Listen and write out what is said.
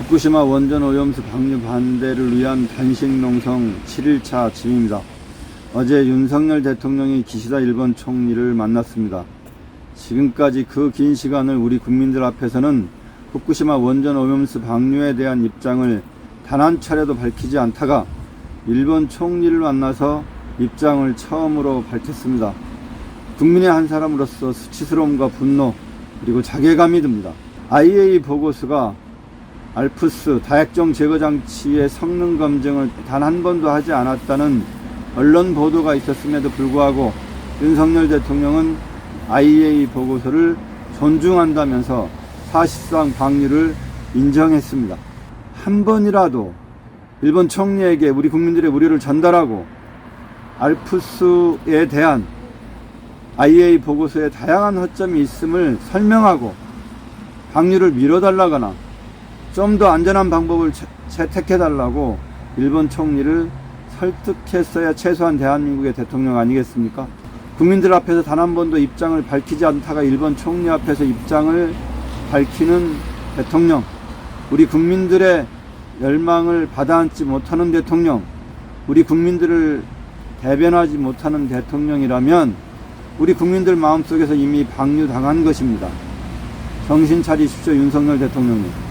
후쿠시마 원전 오염수 방류 반대를 위한 단식 농성 7일차 지입니다. 어제 윤석열 대통령이 기시다 일본 총리를 만났습니다. 지금까지 그 긴 시간을 우리 국민들 앞에서는 후쿠시마 원전 오염수 방류에 대한 입장을 단 한 차례도 밝히지 않다가 일본 총리를 만나서 입장을 처음으로 밝혔습니다. 국민의 한 사람으로서 수치스러움과 분노 그리고 자괴감이 듭니다. IAEA 보고서가 알프스 다액정 제거 장치의 성능 검증을 단 한 번도 하지 않았다는 언론 보도가 있었음에도 불구하고 윤석열 대통령은 IAEA 보고서를 존중한다면서 사실상 방류를 인정했습니다. 한 번이라도 일본 총리에게 우리 국민들의 우려를 전달하고 알프스에 대한 IAEA 보고서에 다양한 허점이 있음을 설명하고 방류를 미뤄달라거나 좀 더 안전한 방법을 채- 채택해달라고 일본 총리를 설득했어야 최소한 대한민국의 대통령 아니겠습니까? 국민들 앞에서 단 한 번도 입장을 밝히지 않다가 일본 총리 앞에서 입장을 밝히는 대통령, 우리 국민들의 열망을 받아안지 못하는 대통령, 우리 국민들을 대변하지 못하는 대통령이라면 우리 국민들 마음속에서 이미 방류당한 것입니다. 정신 차리십시오, 윤석열 대통령님.